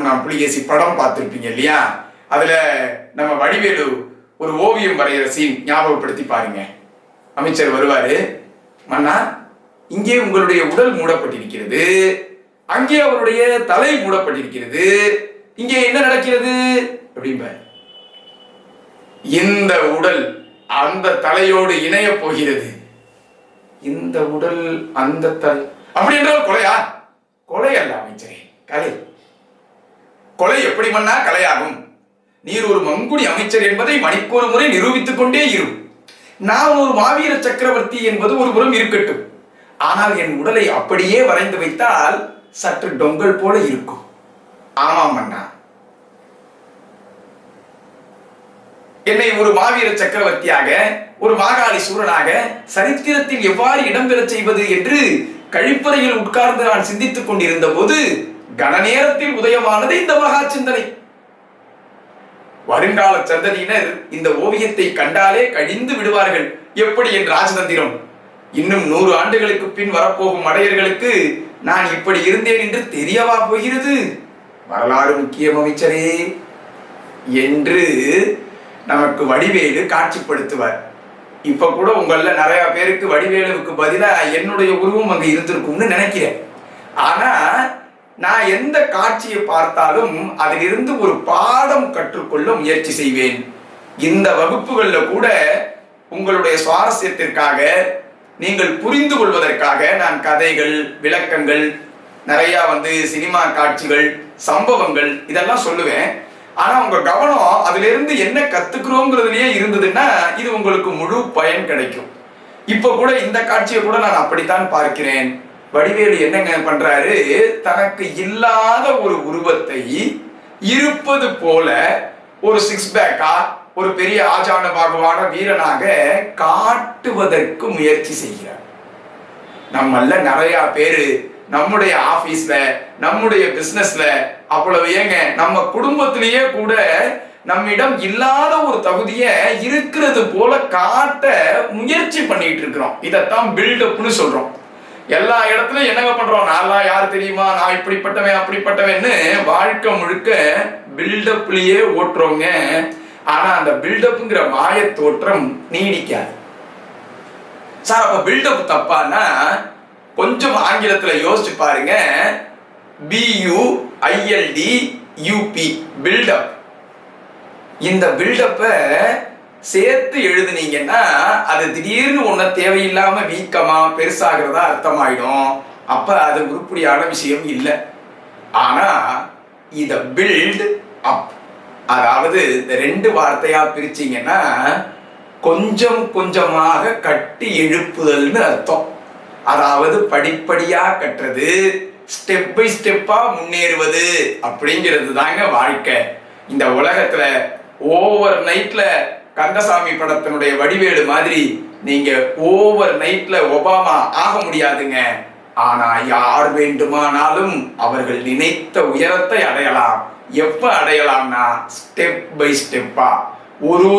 மூணாம் புலிகேசி படம் பார்த்துருப்பீங்க இல்லையா? அதுல நம்ம வடிவேலு ஒரு ஓவியம் வரைகிற சீன் ஞாபகப்படுத்தி பாருங்க. அமைச்சர் வருவாரு. மன்னா இங்கே உங்களுடைய உடல் மூடப்பட்டிருக்கிறது. அங்கே அவருடைய தலை மூடப்பட்டிருக்கிறது. இங்கே என்ன நடக்கிறது? அப்படிம்ப இந்த உடல் அந்த தலையோடு இணைய போகிறது. இந்த உடல் அந்த தலை. அப்படி என்றால் கொலையா கொலை அல்ல அமைச்சரே கலை கொலை எப்படி மன்னா கலையாகும்? நீர் ஒரு மங்குடி அமைச்சர் என்பதை மணிக்கொரு முறை நிரூபித்துக் கொண்டே இரு. நான் ஒரு மாவீர சக்கரவர்த்தி என்பது ஒரு புறம் இருக்கட்டும். ஆனால் என் உடலை அப்படியே வரைந்து வைத்தால் சற்று டொங்கல் போல இருக்கும். ஆமாம் அண்ணா. என்னை ஒரு மாவீர சக்கரவர்த்தியாக ஒரு மாகாளி சூரனாக சரித்திரத்தில் எவ்வாறு இடம்பெறச் செய்வது என்று கழிப்பறையில் உட்கார்ந்து நான் சிந்தித்துக் கொண்டிருந்த போது கணநேரத்தில் உதயமானது இந்த மகா சிந்தனை. வருங்கால சந்ததியினர் இந்த ஓவியத்தை கண்டாலே கழிந்து விடுவார்கள். எப்படி என் ராஜதந்திரம்? இன்னும் நூறு ஆண்டுகளுக்கு பின் வரப்போகும் மடையர்களுக்கு நான் இப்படி இருந்தேன் என்று தெரியவா போகிறது? வரலாறு முக்கியம் அமைச்சரே. என்று நமக்கு வடிவேலு காட்சிப்படுத்துவார். இப்ப கூட உங்கள நிறைய பேருக்கு வடிவேலுவுக்கு பதிலா என்னுடைய உருவம் அங்க இருந்திருக்கும்னு நினைக்கிறேன். ஆனா நான் எந்த காட்சியை பார்த்தாலும் அதிலிருந்து ஒரு பாடம் கற்றுக்கொள்ள முயற்சி செய்வேன். இந்த வகுப்புகளில் கூட உங்களுடைய சுவாரஸ்யத்திற்காக நீங்கள் புரிந்து கொள்வதற்காக நான் கதைகள் விளக்கங்கள் நிறைய வந்து சினிமா காட்சிகள் சம்பவங்கள் இதெல்லாம் சொல்லுவேன். ஆனா உங்க கவனம் அதுல இருந்து என்ன கத்துக்கிறோங்கிறதுலயே இருந்ததுன்னா இது உங்களுக்கு முழு பயன் கிடைக்கும். இப்ப கூட இந்த காட்சியை கூட நான் அப்படித்தான் பார்க்கிறேன். வடிவேலு என்னங்க பண்றாரு? தனக்கு இல்லாத ஒரு உருவத்தை இருப்பது போல ஒரு சிக்ஸ் பேக்கா ஒரு பெரிய ஆஜான பாகுவான வீரனாக காட்டுவதற்கு முயற்சி செய்கிறார். நம்மள நிறைய பேரு நம்முடைய ஆபீஸ்ல நம்முடைய பிசினஸ்ல அவ்வளவு ஏங்க நம்ம குடும்பத்திலேயே கூட நம்மிடம் இல்லாத ஒரு தகுதிய இருக்கிறது போல காட்ட முயற்சி பண்ணிட்டு இருக்கிறோம். இதைத்தான் பில்டப்னு சொல்றோம். எல்லா இடத்துலயும் என்னங்க பண்றோம்? நான்லாம் யார் தெரியுமா? நான் இப்படிப்பட்டவன் அப்படிப்பட்டவன்னு வாழ்க்கை முழுக்க பில்டப்லயே ஓட்டுறோங்க. ஆனா அந்த பில்டப்ங்கிற மாய தோற்றம் நீடிக்காது. சார் அப்ப பில்டப் தப்பானா கொஞ்சம் ஆங்கிலத்துல யோசிச்சு பாருங்க. பியூ ஐஎல்டி யூபி பில்டப் இந்த பில்டப்பை சேர்த்து எழுதுனீங்கன்னா அது திடீர்னு ஒன்றை தேவையில்லாம வீக்கமா பெருசாகிறதா அர்த்தமாயிடும். அப்ப அது உருப்படியான விஷயம் இல்லை. ஆனா இத பில்ட் அப் அதாவது இந்த ரெண்டு வார்த்தையா பிரிச்சிங்கன்னா கொஞ்சம் கொஞ்சமாக கட்டி எழுப்புதல்னு அர்த்தம். அதாவது படிப்படியா கட்டுறது ஸ்டெப் பை ஸ்டெப்பா முன்னேறுவது அப்படிங்கிறது தாங்க வாழ்க்கை. இந்த உலகத்துல ஓவர் நைட்ல கந்தசாமி படத்தினுடைய வடிவேடு மாதிரி நீங்க ஓவர் நைட்ல ஒபாமா ஆக முடியாதுங்க. ஆனா யார் வேண்டுமானாலும் அவர்கள் நினைத்த உயரத்தை அடையலாம். எப்ப அடையலாம்னா ஸ்டெப் பை ஸ்டெப்பா ஒரு ஒரு